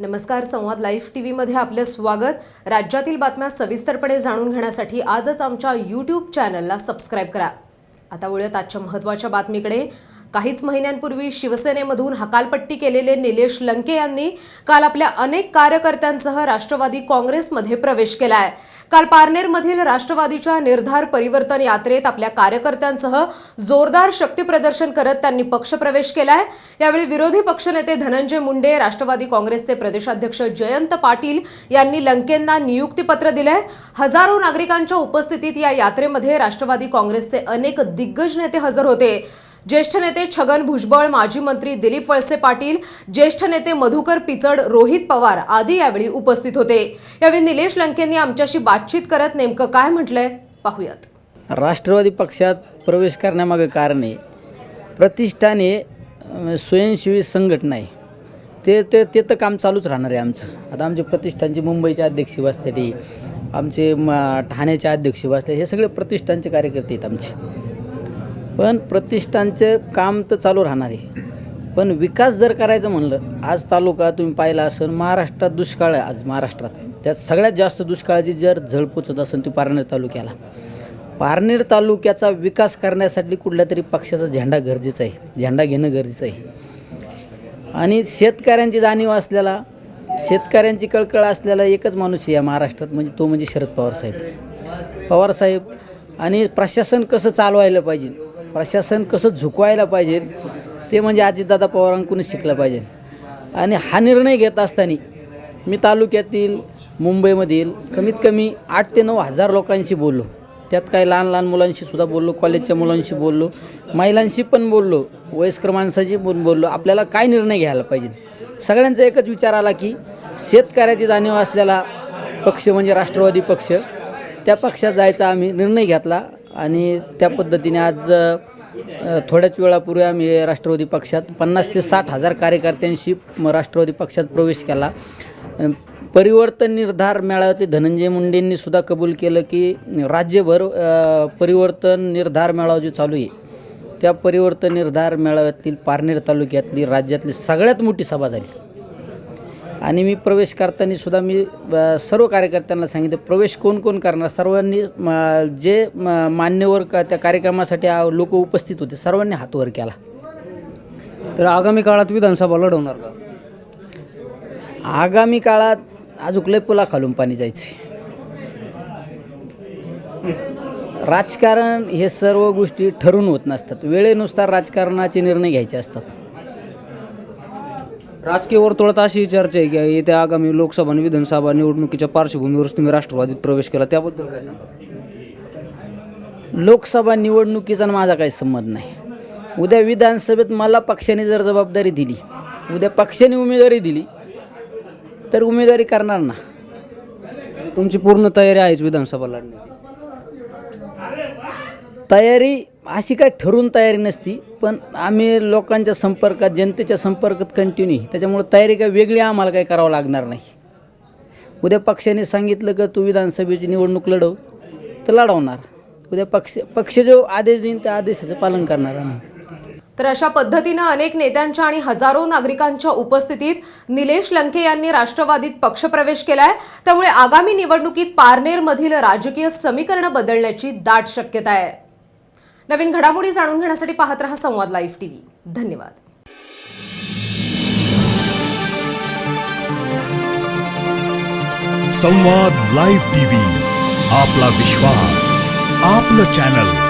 नमस्कार संवाद live T व्हीमध्ये आपलं स्वागत. राज्यातील बातम्या सविस्तरपणे जाणून घेण्यासाठी आजच आमच्या यूट्यूब चॅनलला सबस्क्राईब करा. आता वळूयात आजच्या महत्त्वाच्या बातमीकडे. काहीच महिन्यांपूर्वी शिवसेनेमधून हकालपट्टी केलेले निलेश लंके यांनी काल आपल्या अनेक कार्यकर्त्यांसह राष्ट्रवादी काँग्रेसमध्ये प्रवेश केला आहे काल पारनेरमधील राष्ट्रवादीच्या निर्धार परिवर्तन यात्रेत आपल्या कार्यकर्त्यांसह जोरदार शक्तीप्रदर्शन करत त्यांनी पक्षप्रवेश केलाय. यावेळी विरोधी पक्षनेते धनंजय मुंडे राष्ट्रवादी काँग्रेसचे प्रदेशाध्यक्ष जयंत पाटील यांनी लंकेंना नियुक्तीपत्र दिलंय. हजारो नागरिकांच्या उपस्थितीत या यात्रेमध्ये राष्ट्रवादी काँग्रेसचे अनेक दिग्गज नेते हजर होते. ज्येष्ठ नेते छगन भुजबळ माजी मंत्री दिलीप वळसे पाटील ज्येष्ठ नेते मधुकर पिचड रोहित पवार आदी यावेळी उपस्थित होते. यावेळी निलेश लंकेंनी आमच्याशी बातचीत करत नेमकं काय म्हटलंय पाहूयात. राष्ट्रवादी पक्षात प्रवेश करण्यामागे कारण आहे प्रतिष्ठाने स्वयंसेवी संघटना आहे. ते ते ते तर काम चालूच राहणार आहे आमचं. आता आमचे प्रतिष्ठानचे मुंबईचे अध्यक्ष बसतात आमचे म ठाण्याचे अध्यक्ष बसतात हे सगळे प्रतिष्ठानचे कार्यकर्ते आहेत आमचे. पण प्रतिष्ठानचं काम तर चालू राहणार आहे. पण विकास जर करायचं म्हणलं आज तालुका तुम्ही पाहिला असेल महाराष्ट्रात दुष्काळ आहे आज महाराष्ट्रात. त्यात सगळ्यात जास्त दुष्काळाची जर झळ पोचत असेल ती पारनेर तालुक्याला. पारनेर तालुक्याचा विकास करण्यासाठी कुठल्या तरी पक्षाचा झेंडा गरजेचा आहे झेंडा घेणं गरजेचं आहे. आणि शेतकऱ्यांची जाणीव असलेला शेतकऱ्यांची कळकळ असलेला एकच माणूस आहे या महाराष्ट्रात म्हणजे तो म्हणजे शरद पवार पवारसाहेब पवारसाहेब आणि प्रशासन कसं चालवायला पाहिजे? प्रशासन कसं झुकवायला पाहिजे ते म्हणजे अजितदादा पवारांकडूनच शिकलं पाहिजे. आणि हा निर्णय घेत असताना मी तालुक्यातील मुंबईमधील कमीत कमी आठ ते नऊ हजार लोकांशी बोललो. त्यात काही लहान लहान मुलांशी सुद्धा बोललो कॉलेजच्या मुलांशी बोललो महिलांशी पण बोललो वयस्कर माणसाशी पण बोललो. आपल्याला काय निर्णय घ्यायला पाहिजे? सगळ्यांचा एकच विचार आला की शेतकऱ्याची जाणीव असलेला पक्ष म्हणजे राष्ट्रवादी पक्ष त्या पक्षात जायचा आम्ही निर्णय घेतला. आणि त्या पद्धतीने आज थोड्याच वेळापूर्वी आम्ही राष्ट्रवादी पक्षात पन्नास ते साठ हजार कार्यकर्त्यांशी राष्ट्रवादी पक्षात प्रवेश केला. परिवर्तन निर्धार मेळाव्यातले धनंजय मुंडेंनी सुद्धा कबूल केलं की राज्यभर परिवर्तन निर्धार मेळावा जो चालू आहे त्या परिवर्तन निर्धार मेळाव्यातील पारनेर तालुक्यातली राज्यातली सगळ्यात मोठी सभा झाली. आणि मी प्रवेश करताना सुद्धा मी सर्व कार्यकर्त्यांना सांगितलं प्रवेश कोण कोण करणार? सर्वांनी म, जे मान्यवर का त्या कार्यक्रमासाठी लोक उपस्थित होते सर्वांनी हात वर केला. तर आगामी काळात विधानसभा लढवणार का? आगामी काळात अजून लय पुला खालून पाणी जायचे. राजकारण हे सर्व गोष्टी ठरून होत नसतात. वेळेनुसार राजकारणाचे निर्णय घ्यायचे असतात. राजकीय वर्तुळात अशी चर्चा आहे की येत्या आगामी लोकसभा आणि विधानसभा निवडणुकीच्या पार्श्वभूमीवर तुम्ही राष्ट्रवादीत प्रवेश केला त्याबद्दल काय सांगा लोकसभा निवडणुकीचा माझा काही संबंध नाही. उद्या विधानसभेत मला पक्षाने जर जबाबदारी दिली उद्या पक्षाने उमेदवारी दिली तर उमेदवारी करणार ना. तुमची पूर्ण तयारी आहेच विधानसभा लढण्याची. तयारी अशी काय ठरून तयारी नसती पण आम्ही लोकांच्या संपर्कात जनतेच्या संपर्कात कंटिन्यू त्याच्यामुळं तयारी काय वेगळी आम्हाला काही करावं लागणार नाही. उद्या पक्षाने सांगितलं का तू विधानसभेची निवडणूक लढव तर लढवणार. उद्या पक्ष पक्ष जो आदेश देईन त्या आदेशाचं पालन करणार आम्ही. तर अशा पद्धतीनं अनेक नेत्यांच्या आणि हजारो नागरिकांच्या उपस्थितीत निलेश लंके यांनी राष्ट्रवादीत पक्षप्रवेश केलाय. त्यामुळे आगामी निवडणुकीत पारनेरमधील राजकीय समीकरण बदलण्याची दाट शक्यता आहे. नवीन घडामोडी जाणून घेण्यासाठी पाहत रहा संवाद लाईव्ह टीव्ही. धन्यवाद. संवाद लाईव्ह टीव्ही आपला विश्वास आपलं चॅनल.